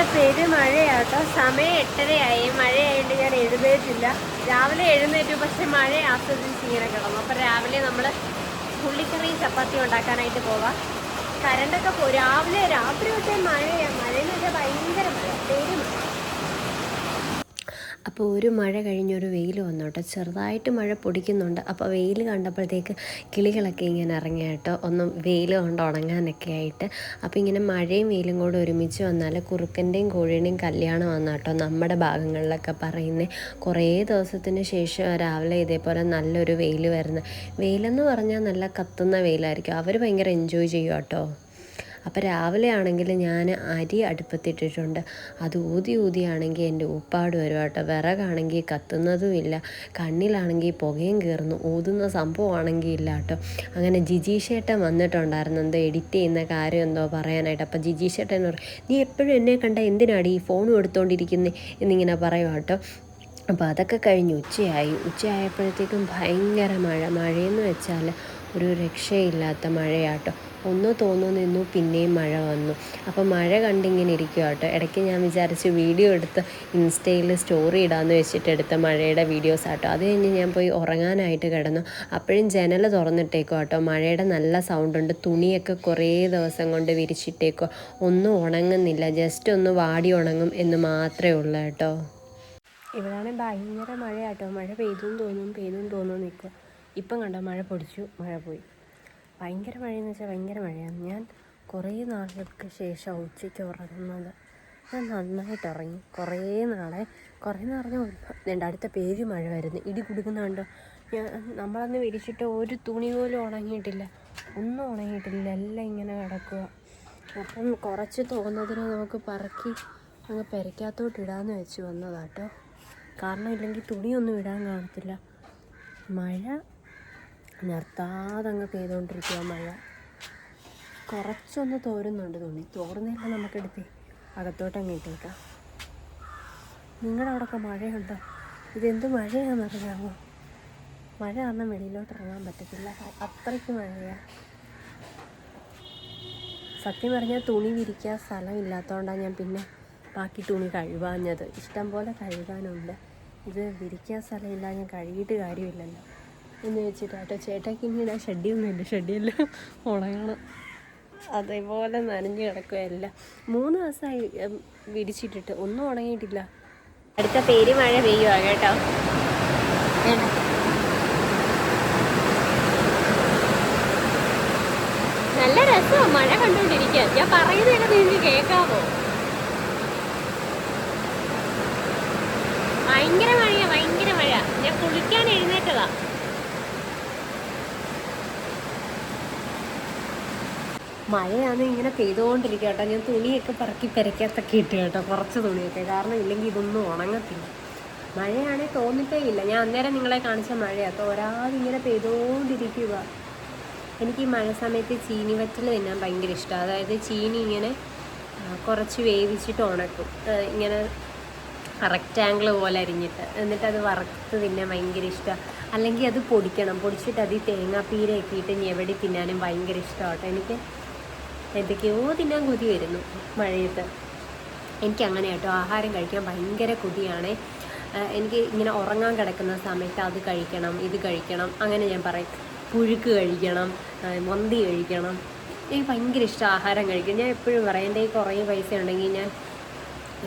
ഇവിടെ പെരുമഴയാട്ടോ സമയം എട്ടരയായി. മഴയായിട്ട് ഞാൻ എഴുന്നേറ്റില്ല. രാവിലെ എഴുന്നേറ്റു പക്ഷെ മഴ ആസ്വദിച്ച് ഇങ്ങനെ കിടന്നു. അപ്പം രാവിലെ നമ്മൾ പുള്ളിക്കറി ചപ്പാത്തി ഉണ്ടാക്കാനായിട്ട് പോവാം. കരണ്ടൊക്കെ പോ രാവിലെ രാത്രി തൊട്ടേ മഴയാണ് മഴയെന്ന് വെച്ചാൽ ഭയങ്കര മഴ പെരുമഴ അപ്പോൾ ഒരു മഴ കഴിഞ്ഞൊരു വെയിൽ വന്നു കേട്ടോ ചെറുതായിട്ട് മഴ പൊടിക്കുന്നുണ്ട്. അപ്പോൾ വെയിൽ കണ്ടപ്പോഴത്തേക്ക് കിളികളൊക്കെ ഇങ്ങനെ ഇറങ്ങിയ കേട്ടോ. ഒന്ന് വെയിൽ കൊണ്ട് ഉണങ്ങാനൊക്കെ ആയിട്ട്. അപ്പോൾ ഇങ്ങനെ മഴയും വെയിലും കൂടെ ഒരുമിച്ച് വന്നാൽ കുറുക്കന്റെയും കോഴിയുടെയും കല്യാണം വന്നു കേട്ടോ നമ്മുടെ ഭാഗങ്ങളിലൊക്കെ പറയുന്നത് കുറേ ദിവസത്തിന് ശേഷം രാവിലെ ഇതേപോലെ നല്ലൊരു വെയിൽ വരുന്നത് വെയിലെന്ന് പറഞ്ഞാൽ നല്ല കത്തുന്ന വെയിലായിരിക്കും. അവർ ഭയങ്കര എൻജോയ് ചെയ്യും കേട്ടോ. അപ്പോൾ രാവിലെ ആണെങ്കിൽ ഞാൻ അരി അടുപ്പത്തിട്ടിട്ടുണ്ട്. അത് ഊതി ഊതിയാണെങ്കിൽ എന്റെ ഉപ്പാട് വരും കേട്ടോ. വിറകാണെങ്കിൽ കത്തുന്നതുമില്ല കണ്ണിലാണെങ്കിൽ പുകയും കയറുന്നു ഊതുന്ന സംഭവമാണെങ്കിൽ ഇല്ല കേട്ടോ. അങ്ങനെ ജിജീഷേട്ടൻ വന്നിട്ടുണ്ടായിരുന്നു. എന്തോ എഡിറ്റ് ചെയ്യുന്ന കാര്യം എന്തോ പറയാനായിട്ട്. അപ്പോൾ ജിജീഷേട്ടൻ പറയും നീ എപ്പോഴും എന്നെ കണ്ട എന്തിനാടി ഈ ഫോണും എടുത്തുകൊണ്ടിരിക്കുന്നത് എന്നിങ്ങനെ പറയും കേട്ടോ. അപ്പോൾ അതൊക്കെ കഴിഞ്ഞ് ഉച്ചയായി. ഉച്ചയായപ്പോഴത്തേക്കും ഭയങ്കര മഴ. മഴയെന്ന് വെച്ചാൽ ഒരു രക്ഷയില്ലാത്ത മഴയാട്ടോ. ഒന്ന് തോന്നു നിന്നു പിന്നെയും മഴ വന്നു. അപ്പോൾ മഴ കണ്ടിങ്ങനെ ഇരിക്കുക കേട്ടോ ഇടയ്ക്ക് ഞാൻ വിചാരിച്ച് വീഡിയോ എടുത്ത് ഇൻസ്റ്റയിൽ സ്റ്റോറി ഇടാമെന്ന് വെച്ചിട്ട് എടുത്ത മഴയുടെ വീഡിയോസ് ആട്ടോ അത് കഴിഞ്ഞ് ഞാൻ പോയി ഉറങ്ങാനായിട്ട് കിടന്നു. അപ്പോഴും ജനൽ തുറന്നിട്ടേക്കോ കേട്ടോ മഴയുടെ നല്ല സൗണ്ട് ഉണ്ട് തുണിയൊക്കെ കുറേ ദിവസം കൊണ്ട് വിരിച്ചിട്ടേക്കോ ഒന്നും ഉണങ്ങുന്നില്ല. ജസ്റ്റ് ഒന്ന് വാടി ഉണങ്ങും എന്ന് മാത്രമേ ഉള്ളൂ കേട്ടോ ഇവിടാണെങ്കിൽ ഭയങ്കര മഴയാട്ടോ. മഴ പെയ്തും തോന്നും പെയ്തും തോന്നും നിൽക്കുക ഇപ്പം കണ്ട മഴ പൊടിച്ചു മഴ പോയി. ഭയങ്കര മഴയെന്ന് വെച്ചാൽ ഭയങ്കര മഴയാണ്. ഞാൻ കുറേ നാളുകൾക്ക് ശേഷം ഉച്ചയ്ക്ക് ഉറങ്ങുന്നത്. ഞാൻ നന്നായിട്ട് ഉറങ്ങി. കുറേ നാളെ കുറേ എന്ന് പറഞ്ഞാൽ രണ്ട് അടുത്ത പേര് മഴ വരുന്നു. ഇടി കുടുക്കുന്നുണ്ട് ഞാൻ നമ്മളന്ന് വിരിച്ചിട്ട് ഒരു തുണി പോലും ഉണങ്ങിയിട്ടില്ല. ഒന്നും ഉണങ്ങിയിട്ടില്ല. എല്ലാം ഇങ്ങനെ കിടക്കുക അപ്പം കുറച്ച് തോന്നുന്നതിന് നമുക്ക് പറക്കി അങ്ങ് പെരയ്ക്കകത്തോട്ട് ഇടാമെന്ന് വെച്ച് വന്നതാട്ടോ. കാരണം ഇല്ലെങ്കിൽ തുണിയൊന്നും ഇടാൻ കാണത്തില്ല. മഴ നിർത്താതെ അങ്ങ് പെയ്തുകൊണ്ടിരിക്കുക മഴ. കുറച്ചൊന്ന് തോരുന്നുണ്ട് തുണി തോർന്നില്ല നമുക്കെടുത്ത്. അകത്തോട്ട് അങ്ങ് ഇട്ടേക്കാം. നിങ്ങളുടെ അവിടെയൊക്കെ മഴയുണ്ടോ? ഇതെന്ത് മഴയാണെന്ന് അറിയാമോ മഴ കാരണം വെളിയിലോട്ട് ഇറങ്ങാൻ പറ്റത്തില്ല. അത്രയ്ക്ക് മഴയാണ് സത്യം പറഞ്ഞാൽ തുണി വിരിക്കാൻ സ്ഥലമില്ലാത്തതുകൊണ്ടാണ് ഞാൻ പിന്നെ ബാക്കി തുണി കഴുകാഞ്ഞത്. ഇഷ്ടം പോലെ കഴുകാനുണ്ട്. ഇത് വിരിക്കാൻ സ്ഥലമില്ല ഞാൻ കഴുകിയിട്ട് കാര്യമില്ലല്ലോ. എന്ന് വെച്ചിട്ടാട്ടോ ചേട്ടാക്ക് ഇനി ഇടാൻ ഷെഡിയൊന്നുമില്ല ഷെഡിയെല്ലാം ഉണങ്ങണം. അതേപോലെ നനഞ്ഞ് കിടക്കുകയല്ല മൂന്ന് ദിവസമായി വിരിച്ചിട്ടിട്ട്. ഒന്നും ഉണങ്ങിയിട്ടില്ല. അടുത്ത പേര് മഴ പെയ്യുക കേട്ടോ. നല്ല രസമാണ് മഴ കണ്ടുകൊണ്ടിരിക്കുക ഞാൻ പറയുന്നതൊക്കെ നിങ്ങൾക്ക് കേൾക്കാമോ ഭയങ്കര മഴയാ ഭയങ്കര മഴ ഞാൻ കുളിക്കാൻ എഴുന്നേറ്റതാ. മഴയാണ് ഇങ്ങനെ പെയ്തുകൊണ്ടിരിക്കുക കേട്ടോ. ഞാൻ തുണിയൊക്കെ പറക്കി പെരക്കകത്തൊക്കെ ഇട്ട് കേട്ടോ. കുറച്ച് തുണിയൊക്കെ. കാരണം ഇല്ലെങ്കിൽ ഇതൊന്നും ഉണങ്ങത്തില്ല. മഴയാണെങ്കിൽ തോന്നിട്ടേ ഇല്ല. ഞാൻ അന്നേരം നിങ്ങളെ കാണിച്ച മഴയാണ് തോരാതെ ഇങ്ങനെ പെയ്തുകൊണ്ടിരിക്കുക എനിക്ക് ഈ മഴ സമയത്ത് ചീനി വറ്റൽ തിന്നാൻ ഭയങ്കര ഇഷ്ടമാണ് അതായത് ചീനി ഇങ്ങനെ കുറച്ച് വേവിച്ചിട്ട് ഉണക്കും. ഇങ്ങനെ റെക്റ്റാങ്കിൾ പോലെ അരിഞ്ഞിട്ട്. എന്നിട്ട് അത് വറുത്ത് തിന്നാൻ ഭയങ്കര ഇഷ്ടമാണ് അല്ലെങ്കിൽ അത് പൊടിക്കണം. പൊടിച്ചിട്ട് അതിൽ തേങ്ങാപ്പീരയൊക്കെ ഇട്ട് ഞെവടി തിന്നാനും ഭയങ്കര ഇഷ്ടമാണ് എനിക്ക് എന്തൊക്കെയോ തിന്നാൻ കൊതി വരുന്നു മഴയത്ത്. എനിക്ക് അങ്ങനെ കേട്ടോ ആഹാരം കഴിക്കാൻ ഭയങ്കര കൊതിയാണ്. എനിക്ക് ഇങ്ങനെ ഉറങ്ങാൻ കിടക്കുന്ന സമയത്ത് അത് കഴിക്കണം ഇത് കഴിക്കണം അങ്ങനെ ഞാൻ പറയും. പുഴുക്ക് കഴിക്കണം മന്തി കഴിക്കണം. എനിക്ക് ഭയങ്കര ഇഷ്ടം ആഹാരം കഴിക്കും ഞാൻ എപ്പോഴും പറയും എന്റെ കുറേ പൈസ ഉണ്ടെങ്കിൽ ഞാൻ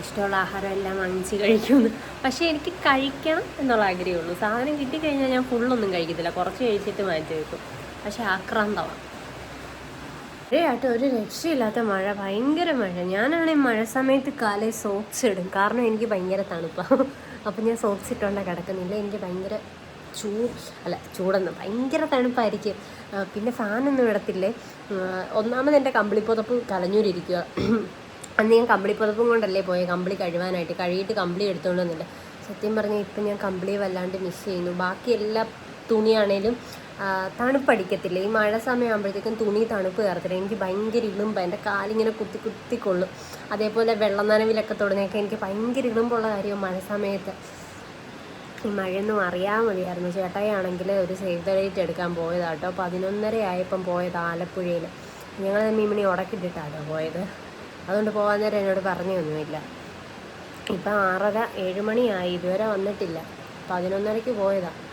ഇഷ്ടമുള്ള ആഹാരം എല്ലാം വാങ്ങിച്ച് കഴിക്കുമെന്ന്. പക്ഷേ എനിക്ക് കഴിക്കണം എന്നുള്ള ആഗ്രഹമുള്ളൂ സാധനം കിട്ടിക്കഴിഞ്ഞാൽ ഞാൻ ഫുള്ളൊന്നും കഴിക്കത്തില്ല. കുറച്ച് കഴിച്ചിട്ട് മാറ്റി വെക്കും. പക്ഷേ ആക്രാന്തമാണ്. മഴയായിട്ട് ഒരു രക്ഷയില്ലാത്ത മഴ ഭയങ്കര മഴ. ഞാനാണെങ്കിൽ മഴ സമയത്ത് കാലേ സോക്സ് ഇടും. കാരണം എനിക്ക് ഭയങ്കര തണുപ്പാണ് അപ്പം ഞാൻ സോക്സ് ഇട്ടുകൊണ്ടാണ് കിടക്കുന്നില്ല എനിക്ക് ഭയങ്കര ചൂ അല്ല ചൂടെന്ന് ഭയങ്കര തണുപ്പായിരിക്കും. പിന്നെ ഫാനൊന്നും ഇടത്തില്ലേ? ഒന്നാമത് എന്റെ കമ്പിളിപ്പുതപ്പ് കലഞ്ഞൂരിരിക്കുക അന്ന് ഞാൻ കമ്പിളിപ്പുതപ്പും കൊണ്ടല്ലേ പോയത് കമ്പിളി കഴുവാനായിട്ട്. കഴുകിയിട്ട് കമ്പിളി എടുത്തുകൊണ്ട് സത്യം പറഞ്ഞാൽ ഇപ്പം ഞാൻ കമ്പിളി വല്ലാണ്ട് മിസ് ചെയ്യുന്നു. ബാക്കി എല്ലാ തുണിയാണേലും തണുപ്പടിക്കത്തില്ല. ഈ മഴ സമയമാകുമ്പോഴത്തേക്കും തുണി തണുപ്പ് കയറത്തില്ല. എനിക്ക് ഭയങ്കര ഇളുമ്പ്. എന്റെ കാലിങ്ങനെ കുത്തി കുത്തിക്കൊള്ളും. അതേപോലെ വെള്ളം നനവിലൊക്കെ തുടങ്ങിയൊക്കെ എനിക്ക് ഭയങ്കര ഇളുമ്പുള്ള കാര്യം മഴ സമയത്ത്. ഈ മഴയൊന്നും അറിയാൻ മതിയായിരുന്നു ചേട്ടായാണെങ്കിൽ ഒരു സേവ് ദ ഡേറ്റ് എടുക്കാൻ കേട്ടോ പതിനൊന്നര ആയപ്പം പോയത് ആലപ്പുഴയിൽ ഞങ്ങൾ മീമിണി ഉടക്കിട്ടിട്ടാണ് പോയത്. അതുകൊണ്ട് പോകാൻ നേരം എന്നോട് പറഞ്ഞൊന്നുമില്ല. ഇപ്പം ആറര ഏഴ് മണിയായി ഇതുവരെ വന്നിട്ടില്ല. പതിനൊന്നരയ്ക്ക് പോയതാണ്